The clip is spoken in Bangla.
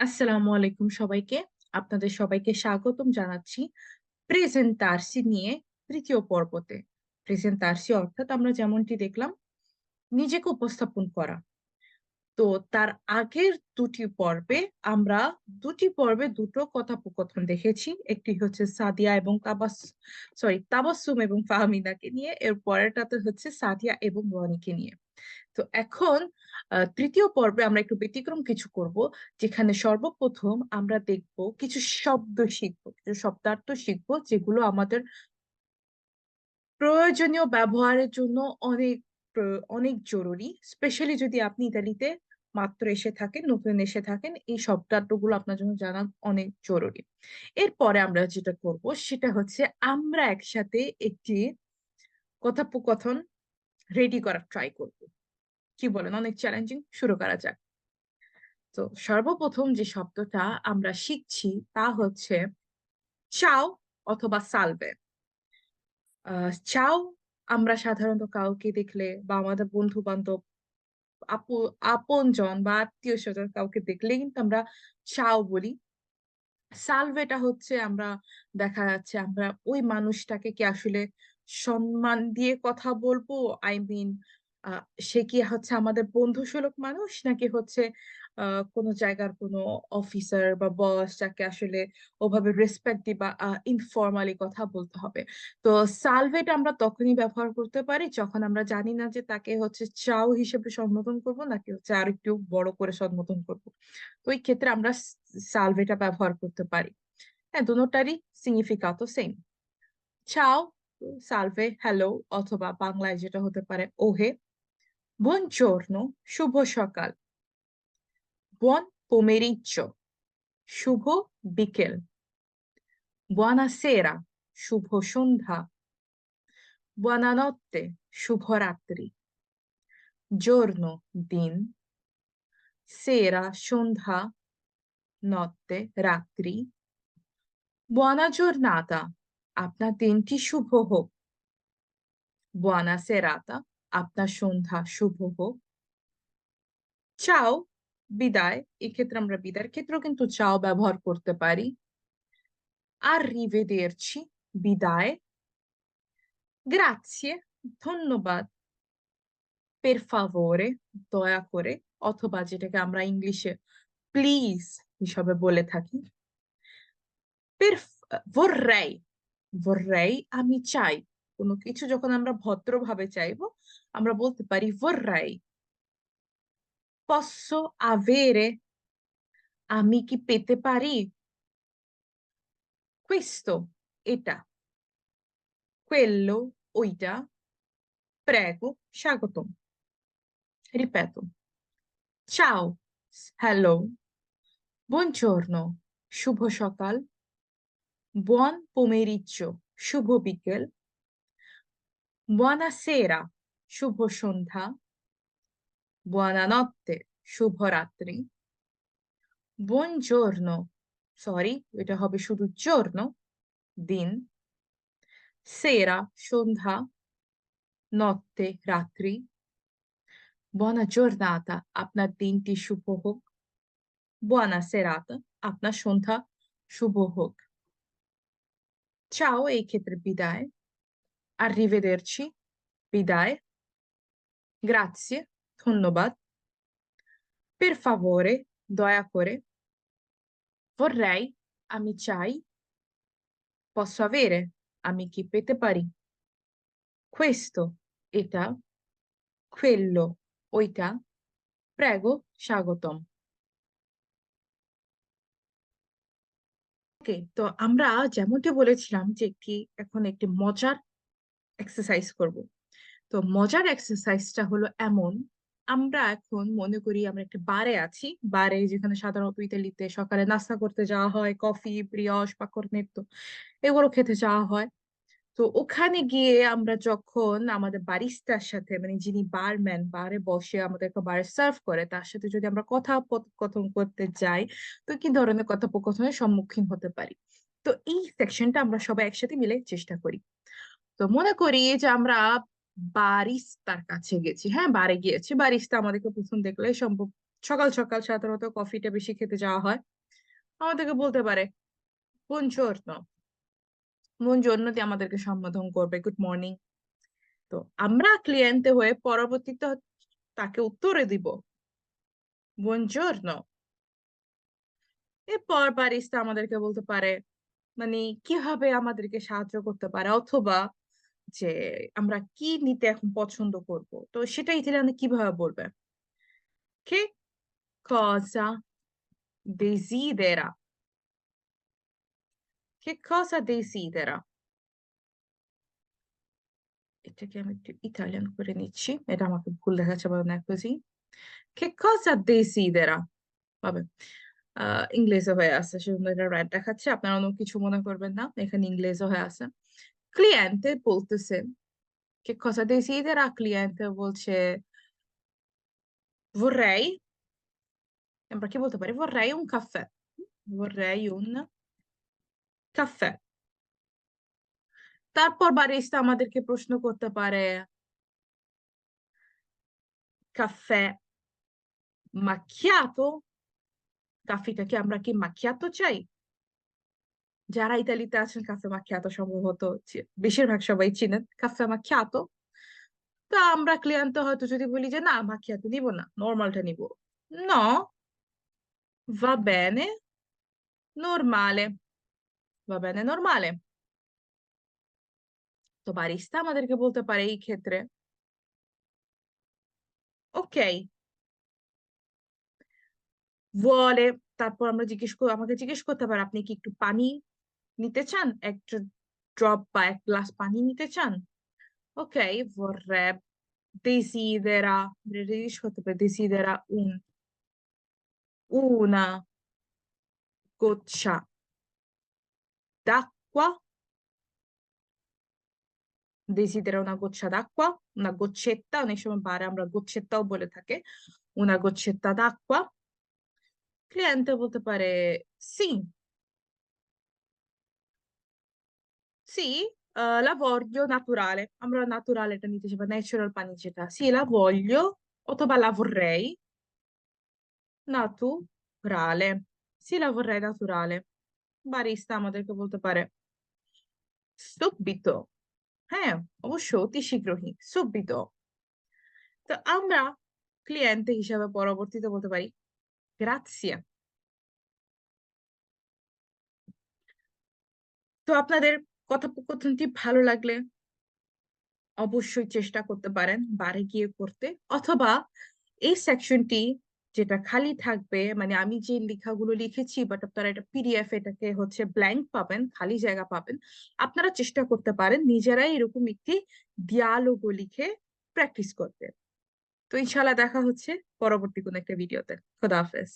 আসসালামু আলাইকুম সবাইকে। আপনাদের সবাইকে স্বাগতম জানাচ্ছি প্রেজেন্টার্সি নিয়ে তৃতীয় পর্বতে। প্রেজেন্টার্সি অর্থাৎ আমরা যেমনটি দেখলাম, নিজেকে উপস্থাপন করা। তো তার আগের দুটি পর্বে আমরা দুটি পর্বে দুটো কথোপকথন দেখেছি। একটি হচ্ছে সাদিয়া এবং তাবাস সরি তাবাসসুম এবং ফাহমিদাকে নিয়ে, এর পরেরটাতে হচ্ছে সাদিয়া এবং রনিকে নিয়ে। তো এখন তৃতীয় পর্বে আমরা একটু ব্যতিক্রম কিছু করব, যেখানে সর্বপ্রথম আমরা দেখব কিছু শব্দ শিখব, কিছু শব্দার্থ শিখব, যেগুলো আমাদের প্রয়োজনীয় ব্যবহারের জন্য অনেক অনেক জরুরি। স্পেশালি যদি আপনি ইতালিতে মাত্র এসে থাকেন, নতুন এসে থাকেন, এই শব্দার্থগুলো আপনার জন্য জানা অনেক জরুরি। এরপরে আমরা যেটা করব, সেটা হচ্ছে আমরা একসাথে একটি কথোপকথন রেডি করার ট্রাই করব। কি বলেন? অনেক চ্যালেঞ্জিং শুরু করা যাক। তো সর্বপ্রথম যে শব্দটা আমরা শিখছি, তা হচ্ছে চাও অথবা সালবে চাও আমরা সাধারণত কাউকে দেখলে বা আমাদের বন্ধু বান্ধব আপু, আপনজন বা আত্মীয় স্বজন কাউকে দেখলে কিন্তু আমরা চাও বলি। সালভেটা হচ্ছে আমরা, দেখা যাচ্ছে আমরা ওই মানুষটাকে কি আসলে সম্মান দিয়ে কথা বলব? আই মিন সে কি হচ্ছে আমাদের বন্ধুসুলভ মানুষ? নাকি হচ্ছে কোনো জায়গার কোনো অফিসার বা বস যাকে আসলে ওভাবে রেসপেক্ট দিই বা ইনফর্মালি কথা বলতে হবে। তো সালভেট আমরা তখনই ব্যবহার করতে পারি যখন আমরা জানি না যে তাকে হচ্ছে চাও হিসেবে সম্বোধন করব নাকি হচ্ছে আর একটু বড় করে সম্বোধন করব। তো ওই ক্ষেত্রে আমরা সালভেটা ব্যবহার করতে পারি। হ্যাঁ দুটোটারই সিগনিফিকাতো সেম চাও সালভে হ্যালো অথবা বাংলায় যেটা হতে পারে ওহে। বুongiorno শুভ সকাল। Buon pomeriggio শুভ বিকেল buonasera শুভ সন্ধ্যা buonanotte শুভরাত্রি giorno দিন sera সন্ধ্যা notte রাত্রি buona giornata আপনার দিনটি শুভ হোক buona serata আপনার সন্ধ্যা শুভ হোক চাও বিদায়। এক্ষেত্রে আমরা বিদায়ের ক্ষেত্রেও কিন্তু চাও ব্যবহার করতে পারি। arrivederci, বিদায়। grazie, ধন্যবাদ। per favore, দয়া করে, অথবা যেটাকে আমরা ইংলিশে প্লিজ হিসাবে বলে থাকি। per vorrei আমি চাই। কোনো কিছু যখন আমরা ভদ্রভাবে চাইব, আমরা বলতে পারি vorrei posso avere কি পেতে পারি questo এটা quello ওইটা prego স্বাগতম ripeto ciao hello buongiorno শুভ সকাল buon pomeriggio শুভ বিকেল buonasera শুভ সন্ধ্যা buonanotte শুভরাত্রি buongiorno সরি এটা হবে শুধু giorno দিন sera সন্ধ্যা notte রাত্রি buona giornata আপনার দিনটি শুভ হোক buona serata আপনার সন্ধ্যা শুভ হোক ciao এই ক্ষেত্রে বিদায় arrivederci বিদায় grazie ধন্যবাদ per favore দয়া করে vorrei আমি চাই posso avere আমি কি পেতে পারি questo এটা quello ওইটা prego স্বাগতম ওকে তো আমরা যেমনটি বলেছিলাম যে একটি এখন একটি মজার এক্সারসাইজ করব তো মজার এক্সারসাইজটা হলো এমন আমরা এখন মনে করি আমরা একটা বারে আছি। বারে যেখানে সাধারণত ইতালিতে সকালে নাস্তা করতে যাওয়া হয়, কফি ব্রিয়স বা কর্নেটো এগুলো খেতে যাওয়া হয়। তো ওখানে গিয়ে আমরা যখন আমাদের বারিস্তার সাথে মানে যিনি বারম্যান, বারে বসে আমাদেরকে বারে সার্ভ করে, তার সাথে যদি আমরা কথা কথোপকথন করতে যাই, তো কি ধরনের কথোপকথনের সম্মুখীন হতে পারি? তো এই সেকশনটা আমরা সবাই একসাথে মিলে চেষ্টা করি। তো মনে করি যে আমরা বারিস্তার কাছে গেছি। হ্যাঁ বারে গিয়েছি। বারিস্তা আমাদেরকে প্রথম দেখলে সম্ভব, সকাল সকাল সাধারণত কফিটা বেশি খেতে যাওয়া হয়। আমাদেরকে বলতে পারে আমাদেরকে সম্বোধন করবে। Good morning. তো আমরা ক্লিয়েন্টে হয়ে পরবর্তীতে তাকে উত্তরে দিব buongiorno এরপর বারিস্তা আমাদেরকে বলতে পারে মানে কীভাবে আমাদেরকে সাহায্য করতে পারে? অথবা যে আমরা কি নিতে এখন পছন্দ করব? তো সেটা ইতালিয়ানে কীভাবে বলবে? কে cosa desidera? che cosa desidera? এটাকে আমি একটু ইতালিয়ান করে নিচ্ছি। এটা আমাকে ভুল দেখাচ্ছে বা না così che cosa desidera? ভাবে ইংরেজি হয়ে আছে সেজন্য এটা রাইট দেখাচ্ছে। আপনারা অন্য কিছু মনে করবেন না, এখানে ইংরেজি হয়ে আছে। ক্লিয়েন্টে বলতেছে che cosa desidera? ক্লিয়েন্টে বলছে vorrei আমরা কি বলতে পারি vorrei un caffè vorrei un caffè তারপর বারিস্তা আমাদেরকে প্রশ্ন করতে পারে caffè macchiato? কাফিটা কি আমরা কি মাকিয়াতো চাই যারা ইতালিতে আছেন, কাফে মাকিয়াতো সম্ভবত বেশিরভাগ সবাই চিনেন, কাফে মাকিয়াতো তা আমরা ক্লিয়ান্ত হয়তো যদি বলি যে, না মাকিয়াতো নিব না নর্মালটা নিব। No. Va bene. Normale. তো বারিস্তা আমাদেরকে বলতে পারে এই ক্ষেত্রে। ওকে বলে তারপর আমরা জিজ্ঞেস আমাকে জিজ্ঞেস করতে পারে, আপনি কি একটু পানি নিতে চান একটা ড্রপ বা এক গ্লাস পানি নিতে চান ok vorrebbe desidera জিজ্ঞেস করতে পারে desidera un una goccia d'acqua desidera una goccia d'acqua una goccetta অনেক সময় বারে আমরা গোচ্ছেত্তাও বলে থাকে una goccetta d'acqua ক্লিয়েন্টে বলতে পারে sì sì eh, la voglio naturale আমরা naturale এটা নিতে চাই বা ন্যাচারাল পানি যেটা sì la voglio অথবা la vorrei naturale sì la vorrei naturale barista আমাদেরকে বলতে পারে subito হ্যাঁ অবশ্য অতি শীঘ্রই subito তো আমরা ক্লিয়েন্টে হিসাবে পরবর্তীতে বলতে পারি grazie তো আপনাদের কথোপকথনটি ভালো লাগলে অবশ্যই চেষ্টা করতে পারেন বারে গিয়ে করতে। অথবা এই সেকশনটি যেটা খালি থাকবে মানে আমি যে লেখাগুলো লিখেছি বাট আপনারা এটা পিডিএফ এটাকে হচ্ছে ব্ল্যাঙ্ক পাবেন, খালি জায়গা পাবেন, আপনারা চেষ্টা করতে পারেন নিজেরাই এরকম একটি ডিয়ালগো লিখে প্র্যাকটিস করতে। তো ইনশাল্লাহ দেখা হচ্ছে পরবর্তী কোনো একটা ভিডিওতে খোদা হাফেজ।